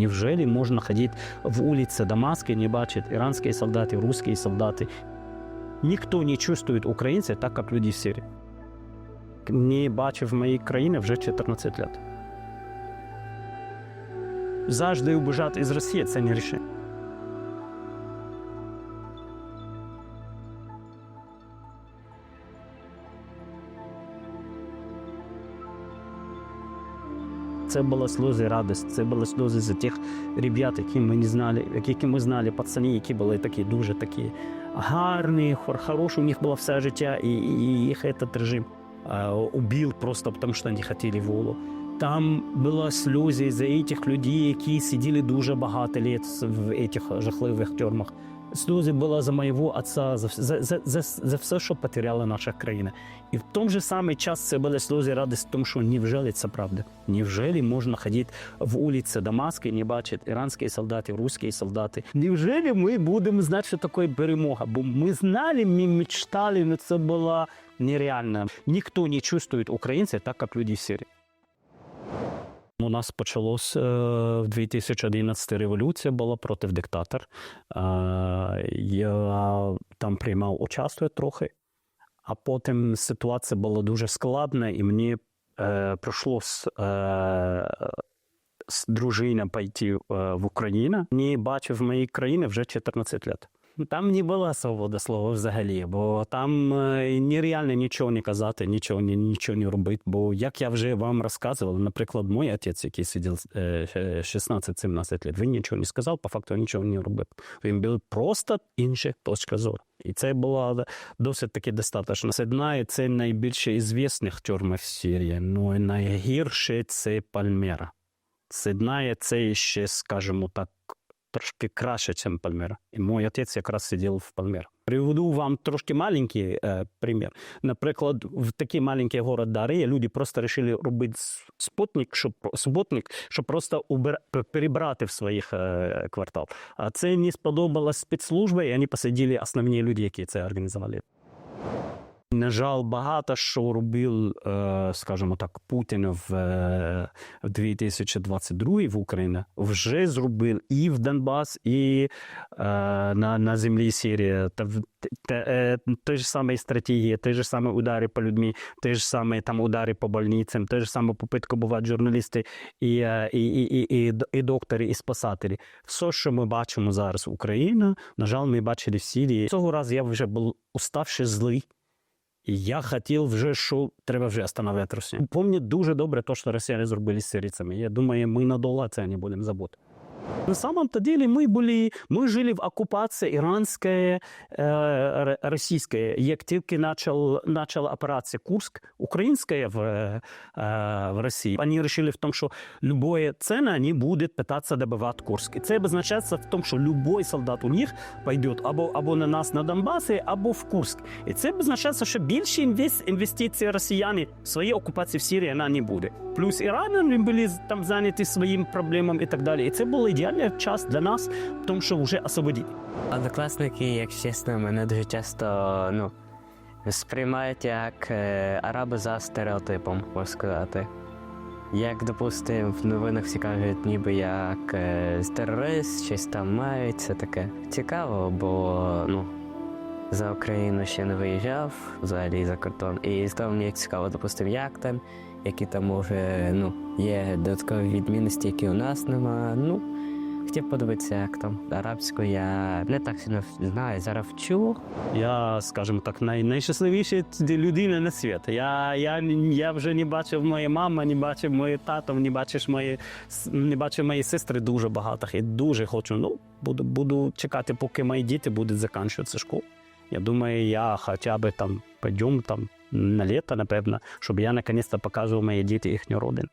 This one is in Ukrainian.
Невжели можно ходить в улице Дамаска и не бачить иранские солдаты, русские солдаты? Никто не чувствует украинцев так, как люди в Сирии. Не бачив в моїй країні вже 14 років. Завжди убежати із Росії це не рішення. Це були сльози радості, це були сльози за тих ребят, які ми не знали, які ми знали, пацани, які були такі дуже такі гарні, хор- хороші, у них було все життя, і, і, їх этот режим е, убив просто тому, що вони хотіли волю. Там були сльози за тих людей, які сиділи дуже багато літ в цих жахливих тюрмах. Сльози були за моєго отця, за, за, за, за, за все, що потеряла наша країна. І в той же самий час це були сльози радості, тому що невжели це правда. Невжели можна ходити в вулиці Дамаска і не бачити іранські солдати, русські солдати. Невжели ми будемо знати, що таке перемога? Бо ми знали, ми мечтали, але це було нереально. Ніхто не чувствує українців так, як люди в Сирії. У нас почалось е, в 2011 революція була проти диктатора. Е, Я там приймав участь трохи, а потім ситуація була дуже складна, і мені е, прийшлось е, з дружиною пойти в Україну. Не бачив моїй країні вже 14 років. Там не була свобода слова взагалі, бо там е, нереально нічого не казати, нічого, не- нічого не робити. Бо як я вже вам розказував, наприклад, мій отець, який сидів е, 16-17 років, він нічого не сказав, по факту нічого не робив. Він був просто інша точка зору. І це було досить таки достатньо. Сидна це найбільше ізвісних тюрми в Сирії, ну і найгірше це Пальмера. Сидна це ще, скажімо так, трошки краще, ніж Пальмера. І мій отець якраз сидів в Пальмера. Приведу вам трошки маленький е, примір. Наприклад, в такий маленький город Дарія люди просто вирішили робити спутник, щоб, спутник, щоб просто убер... перебрати в своїх е, квартал. А це не сподобалось спецслужбі, і вони посадили основні люди, які це організували. На жаль, багато що робив, е, скажімо так, Путін в, е, в 2022 в Україні вже зробив і в Донбас, і е, на, на землі Сирії. Та, те, те ж саме стратегія, те ж саме удари по людьми, те ж саме там удари по больницям, те ж саме попитка бувати журналісти і, і, і, і, і, і доктори, і спасателі. Все, що ми бачимо зараз в Україні, на жаль, ми бачили в Сирії. Цього разу я вже був уставши злий. Я хотів вже, що треба вже остановити Росію. Пам'ятаю дуже добре те, що росіяни зробили з сирійцями. Я думаю, ми надовго це не будемо забути. На самом-то деле мы были, мы жили в оккупации иранской, э, российской. Як тільки начал, начала операция Курск, украинская в, э, в России, они решили в том, что любое цена они будут пытаться добывать Курск. И це обозначается в том, что любой солдат у них пойдет або, або на нас на Донбасі, або в Курск. І це обозначається, що більше інвес- інвестиції росіяни в свої окупації в Сирії вона не буде. Плюс іранці були там зайняті своїм проблемам і так далі. І це був ідеальний час для нас, тому що вже освободити. Однокласники, як чесно, мене дуже часто ну, сприймають як е, араби за стереотипом, можна сказати. Як, допустим, в новинах всі кажуть, ніби як е, терорист, щось там мають, це таке цікаво, бо ну, за Україну ще не виїжджав, взагалі за кордон. І того мені цікаво, допустим, як там, які там може, ну, є додаткові відмінності, які у нас нема. Ну, Хотів подивитися, як там арабською я не так сильно знаю, зараз вчу. Я, скажімо так, най, найщасливіша людина на світі. Я, я, я вже не бачив мої мами, не бачив мої тато, не бачиш мої, не бачив мої сестри дуже багато. І дуже хочу. Ну, буду, буду чекати, поки мої діти будуть закінчувати школу. Я думаю, я хоча б там підемо там на літо, напевно, щоб я наконець-то показував мої діти їхню родину.